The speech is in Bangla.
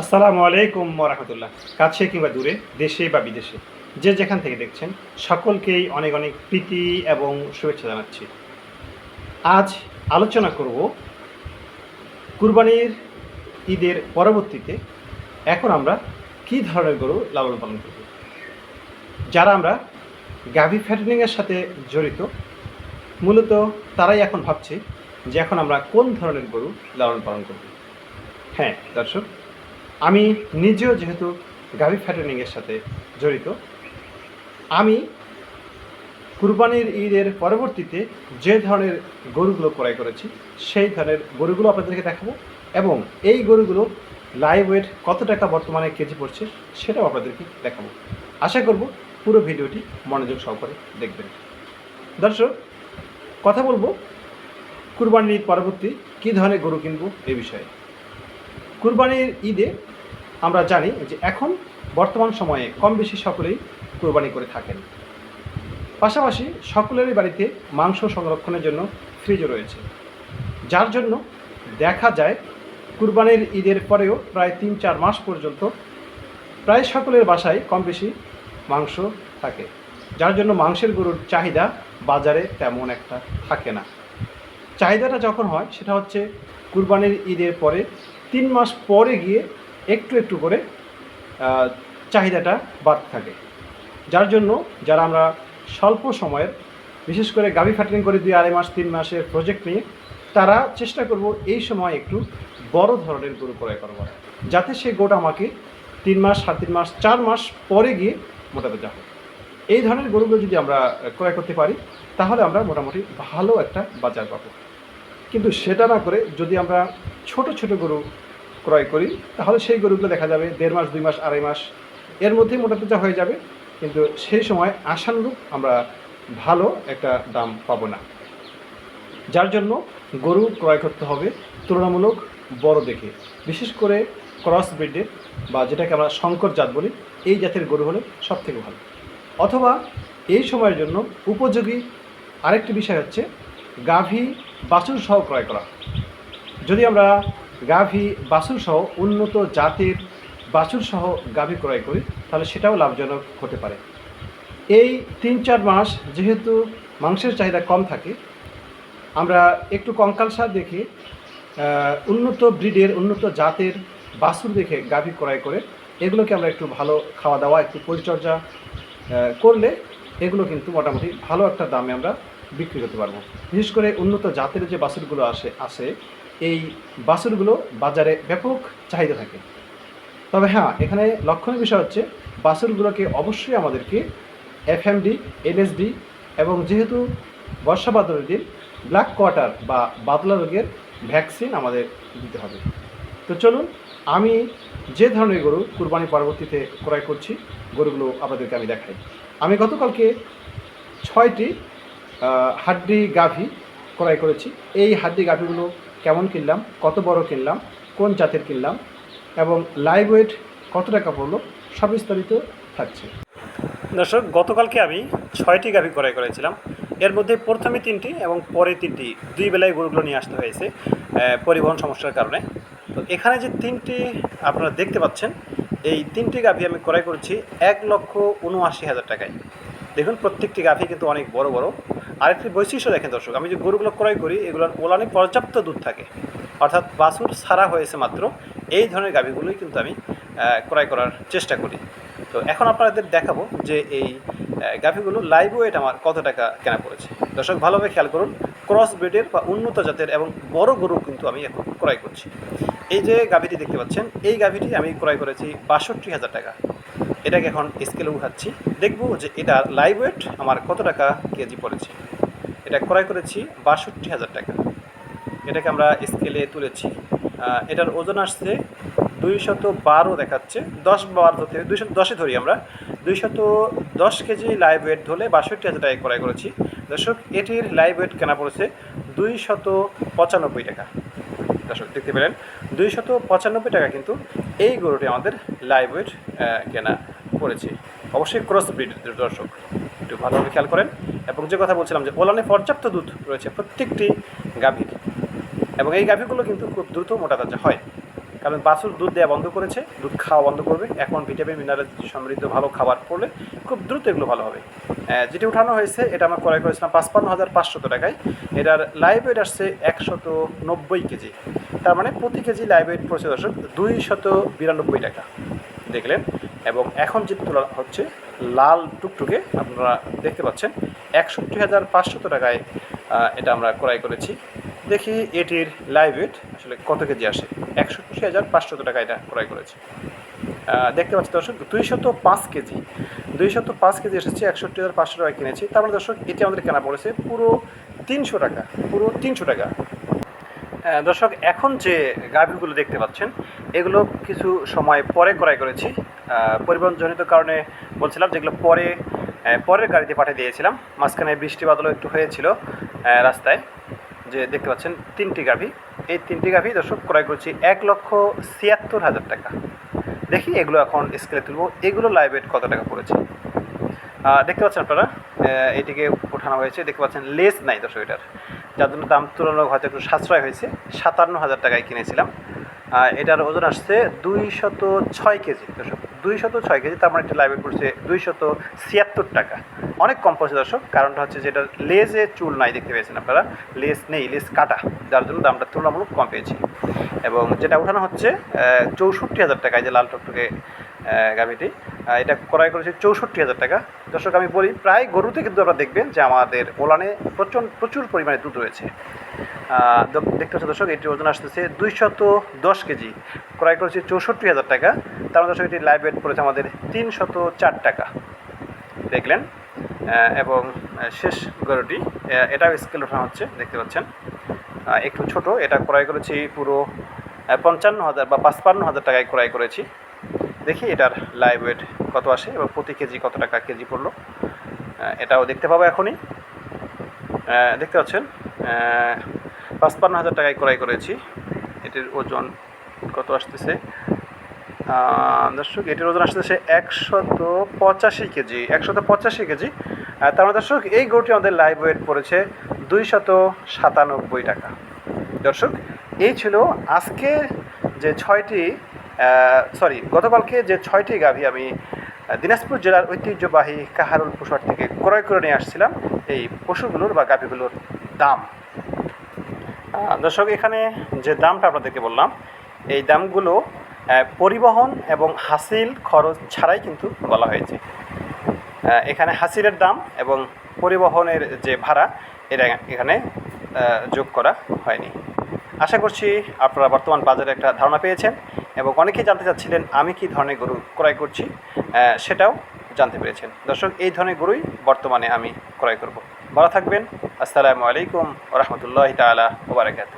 আসসালামু আলাইকুম রহমতুল্লাহ। কাছে কিংবা দূরে, দেশে বা বিদেশে, যে যেখান থেকে দেখছেন, সকলকেই অনেক অনেক প্রীতি এবং শুভেচ্ছা জানাচ্ছি। আজ আলোচনা করব কুরবানির ঈদের পরবর্তীতে এখন আমরা কী ধরনের গরু লালন পালন করব? যারা আমরা গাভি ফ্যাটেনিংয়ের সাথে জড়িত, মূলত তারাই এখন ভাবছে যে এখন আমরা কোন ধরনের গরু লালন পালন করব। হ্যাঁ দর্শক আমি নিজেও যেহেতু গাভি ফ্যাটেনিংয়ের সাথে জড়িত, আমি কুরবানির ঈদের পরবর্তীতে যে ধরনের গরুগুলো ক্রয় করেছি, সেই ধরনের গরুগুলো আপনাদেরকে দেখাবো এবং এই গরুগুলো লাইভ ওয়েট কত টাকা বর্তমানে কেজি পড়ছে সেটাও আপনাদেরকে দেখাবো। আশা করব পুরো ভিডিওটি মনোযোগ সহকারে দেখবেন। দর্শক, কথা বলব, কুরবানির ঈদ পরবর্তী কী ধরনের গরু কিনবো এ বিষয়ে। কুরবানির ঈদে আমরা জানি যে এখন বর্তমান সময়ে কম বেশি সকলেই কুরবানি করে থাকেন। পাশাপাশি সকলেরই বাড়িতে মাংস সংরক্ষণের জন্য ফ্রিজও রয়েছে। যার জন্য দেখা যায় কুরবানির ঈদের পরেও প্রায় তিন চার মাস পর্যন্ত প্রায় সকলের বাসায় কম বেশি মাংস থাকে। যার জন্য মাংসের গরুর চাহিদা বাজারে তেমন একটা থাকে না। চাহিদাটা যখন হয়, সেটা হচ্ছে কুরবানির ঈদের পরে তিন মাস পরে গিয়ে একটু একটু করে চাহিদাটা বাড়তে থাকে। যার জন্য যারা আমরা স্বল্প সময়ের, বিশেষ করে গাভি ফ্যাটারিং করে দুই আড়াই মাস, তিন মাসের প্রজেক্ট নিয়ে, তারা চেষ্টা করব এই সময় একটু বড় ধরনের গরু ক্রয় করবার যাতে সেই গোটা আমাকে তিন মাস, সাড়ে তিন মাস, চার মাস পরে গিয়ে মোটাতে যাবে এই ধরনের গরুগুলো যদি আমরা ক্রয় করতে পারি, তাহলে আমরা মোটামুটি ভালো একটা বাজার পাবো। কিন্তু সেটা না করে যদি আমরা ছোট ছোট গরু ক্রয় করি, তাহলে সেই গরুগুলো দেখা যাবে দেড় মাস, দুই মাস, আড়াই মাস, এর মধ্যেই মোটাতাজা হয়ে যাবে। কিন্তু সেই সময় আশানুরূপ আমরা ভালো একটা দাম পাবো না। যার জন্য গরু ক্রয় করতে হবে তুলনামূলক বড় দেখে। বিশেষ করে ক্রস ব্রিডের বা যেটাকে আমরা শঙ্কর জাত বলি, এই জাতের গরু হলে সব থেকে ভালো। অথবা এই সময়ের জন্য উপযোগী আরেকটি বিষয় হচ্ছে গাভী বাছুর সহ ক্রয় করা। যদি আমরা গাভী বাছুর সহ উন্নত জাতের বাছুর সহ গাভী ক্রয় করি তাহলে সেটাও লাভজনক হতে পারে। এই তিন চার মাস যেহেতু মাংসের চাহিদা কম থাকে আমরা একটু কঙ্কালসার দেখে আহ, উন্নত ব্রিডের উন্নত জাতের বাছুর দেখে গাভী ক্রয় করে এগুলোকে আমরা একটু ভালো খাওয়া দাওয়া একটু পরিচর্যা করলে এগুলো কিন্তু মোটামুটি ভালো একটা দামে আমরা বিক্রি করতে পারব। বিশেষ করে উন্নত জাতের যে বাছুরগুলো আসে আসে, এই বাছুরগুলো বাজারে ব্যাপক চাহিদা থাকে। তবে হ্যাঁ এখানে লক্ষণীয় বিষয় হচ্ছে বাছুরগুলোকে অবশ্যই আমাদেরকে এফএমডি এনএসডি এবং যেহেতু বর্ষা বাদলের দিন ব্ল্যাক কোয়ার্টার বা বাদলা রোগের ভ্যাকসিন আমাদের দিতে হবে। তো চলুন, আমি যে ধরনের গরু কুরবানি পরবর্তীতে ক্রয় করছি, গরুগুলো আপনাদেরকে আমি দেখাই। আমি গতকালকে ছয়টি হাড্ডি গাভী ক্রয় করেছি। এই হাড্ডি গাভীগুলো কেমন কিনলাম, কত বড় কিনলাম, কোন জাতের কিনলাম এবং লাইভ ওয়েট কত টাকা পড়ল, সব বিস্তারিত থাকছে। দর্শক, গতকালকে আমি ছয়টি গাভী ক্রয় করেছিলাম। এর মধ্যে প্রথমে তিনটি এবং পরে তিনটি, দুই বেলায় গরুগুলো নিয়ে আসতে হয়েছে পরিবহন সমস্যার কারণে। তো এখানে যে তিনটি আপনারা দেখতে পাচ্ছেন, এই তিনটি গাভী আমি ক্রয় করেছি এক লক্ষ উনআশি হাজার টাকায়। দেখুন, প্রত্যেকটি গাভী কিন্তু অনেক বড় বড়। আরেকটি বৈশিষ্ট্য দেখেন দর্শক, আমি যে গরুগুলো ক্রয় করি, এগুলোর ওলানে পর্যাপ্ত দুধ থাকে। অর্থাৎ বাছুর সারা হয়েছে মাত্র, এই ধরনের গাভীগুলোই কিন্তু আমি ক্রয় করার চেষ্টা করি। তো এখন আপনাদের দেখাবো যে এই গাভীগুলো লাইভ ওয়েট আমার কত টাকা কেনা পড়েছে। দর্শক, ভালোভাবে খেয়াল করুন ক্রস ব্রিডের বা উন্নত জাতের এবং বড় গরু কিন্তু আমি এখন ক্রয় করছি। এই যে গাভীটি দেখতে পাচ্ছেন, এই গাভীটি আমি ক্রয় করেছি বাষট্টি হাজার টাকা। এটাকে এখন স্কেলে উঠাচ্ছি। দেখব যে এটা লাইভ ওয়েট আমার কত টাকা কেজি পড়েছে। এটা ক্রয় করেছি বাষট্টি হাজার টাকা। এটাকে আমরা স্কেলে তুলেছি। এটার ওজন আসছে দুইশত বারো দেখাচ্ছে, দশ বার ধরতে দুইশো দশে ধরি আমরা। দুইশত দশ কেজি লাইভ ওয়েট ধরলে বাষট্টি হাজার টাকায় ক্রয় করেছি। দর্শক, এটির লাইভ ওয়েট কেনা পড়েছে দুইশত পঁচানব্বই টাকা। দর্শক, দেখতে পেলেন, দুইশত পঁচানব্বই টাকা কিন্তু এই গরুটি আমাদের লাইভ ওয়েট কেনা পড়েছে। অবশ্যই ক্রস ব্রিড দর্শক। একটু ভালোভাবে খেয়াল করেন। এবং যে কথা বলছিলাম যে ওলানে পর্যাপ্ত দুধ রয়েছে প্রত্যেকটি গাভীর এবং এই গাভীগুলো কিন্তু খুব দ্রুত মোটা তাজা হয়। কারণ বাছুর দুধ দেওয়া বন্ধ করেছে, দুধ খাওয়া বন্ধ করবে। এখন ভিটামিন মিনারেল সমৃদ্ধ ভালো খাবার পড়লে খুব দ্রুত এগুলো ভালো হবে। যেটি উঠানো হয়েছে, এটা আমরা ক্রয় করেছিলাম পাঁচপান্ন হাজার পাঁচশত টাকায়। এটার লাইভ ওয়েট আসছে একশত নব্বই কেজি। তার মানে প্রতি কেজি লাইভ ওয়েট পড়ছে দর্শক দুই শত বিরানব্বই টাকা। দেখলেন? এবং এখন যে তোলা হচ্ছে লাল টুকটুকে আপনারা দেখতে পাচ্ছেন। একষট্টি হাজার পাঁচশত টাকায় এটা আমরা ক্রয় করেছি। দেখি এটির লাইভ ওয়েট আসলে কত কেজি আসে। একষট্টি হাজার পাঁচশত টাকা এটা ক্রয় করেছি। দেখতে পাচ্ছি দর্শক, দুইশত পাঁচ কেজি। দুইশত পাঁচ কেজি এসেছে, একষট্টি হাজার পাঁচশো টাকা কিনেছি। তার মানে দর্শক, এটি আমাদের কেনা পড়েছে পুরো তিনশো টাকা, পুরো তিনশো টাকা। দর্শক, এখন যে গাভীগুলো দেখতে পাচ্ছেন, এগুলো কিছু সময় পরে ক্রয় করেছি। পরিবহনজনিত কারণে বলছিলাম যেগুলো পরে পরের গাড়িতে পাঠিয়ে দিয়েছিলাম। মাঝখানে বৃষ্টি বাদলও একটু হয়েছিল রাস্তায়। যে দেখতে পাচ্ছেন, তিনটি গাভী। এই তিনটি গাভী দর্শক ক্রয় করেছি এক লক্ষ ছিয়াত্তর হাজার টাকা। দেখি এগুলো এখন স্কেলে তুলব। এগুলো লাইভ ওয়েট কত টাকা পড়েছে? দেখতে পাচ্ছেন আপনারা এটিকে ওঠানো হয়েছে। দেখতে পাচ্ছেন লেস নাই দর্শক এটার। যার জন্য দাম তুলনামূলক হয়তো একটু সাশ্রয় হয়েছে। সাতান্ন হাজার টাকায় কিনেছিলাম। এটার ওজন আসছে দুই শত ছয় কেজি। দর্শক দুই শত ছয় কেজি, তার মানে একটা লাইভে পড়ছে দুই শত ছিয়াত্তর টাকা। অনেক কম পড়ছে দর্শক, কারণটা হচ্ছে যেটা লেজে চুল নাই, দেখতে পেয়েছেন আপনারা। লেজ নেই লেস কাটা, যার জন্য দামটা তুলনামূলক কম পেয়েছি। এবং যেটা উঠানো হচ্ছে চৌষট্টি হাজার টাকায় যে লাল টকটকে গাভিটি। এটা ক্রয় করেছে চৌষট্টি হাজার টাকা। দর্শক, আমি বলি, প্রায় গরুতে কিন্তু আপনারা দেখবেন যে আমাদের ওলানে প্রচণ্ড প্রচুর পরিমাণে দুধ রয়েছে। দেখতে পাচ্ছেন দর্শক, এটির ওজন আসতেছে দুইশত দশ কেজি। ক্রয় করেছে চৌষট্টি হাজার টাকা। তার মধ্যে দর্শক, এটি লাইভ ওয়েট পড়েছে আমাদের তিনশত চার টাকা। দেখলেন? এবং শেষ গরুটি এটাও স্কেল ওঠানো হচ্ছে, দেখতে পাচ্ছেন। একটু ছোট, এটা ক্রয় করেছি পুরো পঞ্চান্ন হাজার বা পাঁচপান্ন হাজার টাকায় ক্রয় করেছি। দেখি এটার লাইভ ওয়েট কত আসে এবং প্রতি কেজি কত টাকা কেজি পড়ল। এটাও দেখতে পাবো এখনই। দেখতে পাচ্ছেন? পাঁচপান্ন হাজার টাকায় ক্রয় করেছি। এটির ওজন কত আসতেছে? দর্শক, এটির ওজন আসতেছে একশত পঁচাশি কেজি একশত পঁচাশি কেজি তার মানে দর্শক, এই গরুটি আমাদের লাইভ ওয়েট পড়েছে দুইশত সাতানব্বই টাকা। দর্শক, এই ছিল আজকে যে ছয়টি সরি গতকালকে যে ছয়টি গাভী আমি দিনাজপুর জেলার ঐতিহ্যবাহী কাহারুল পশুহাট থেকে ক্রয় করে নিয়ে আসছিলাম, এই পশুগুলোর বা গাভীগুলোর দাম। দর্শক, এখানে যে দামটা আপনাদেরকে বললাম, এই দামগুলো পরিবহন এবং হাসিল খরচ ছাড়াই কিন্তু বলা হয়েছে। এখানে হাসিলের দাম এবং পরিবহনের যে ভাড়া, এটা এখানে যোগ করা হয়নি। আশা করছি আপনারা বর্তমান বাজারে একটা ধারণা পেয়েছেন। এবং অনেকেই জানতে চাচ্ছিলেন, আমি কি ধরনের গরু ক্রয় করছি? সেটাও জানতে পেরেছেন। দর্শক, এই ধরনের গরুই বর্তমানে আমি ক্রয় করব। ভালো থাকবেন। আসসালামু আলাইকুম রহমতুল্লাহ তালা ওবরাকাতু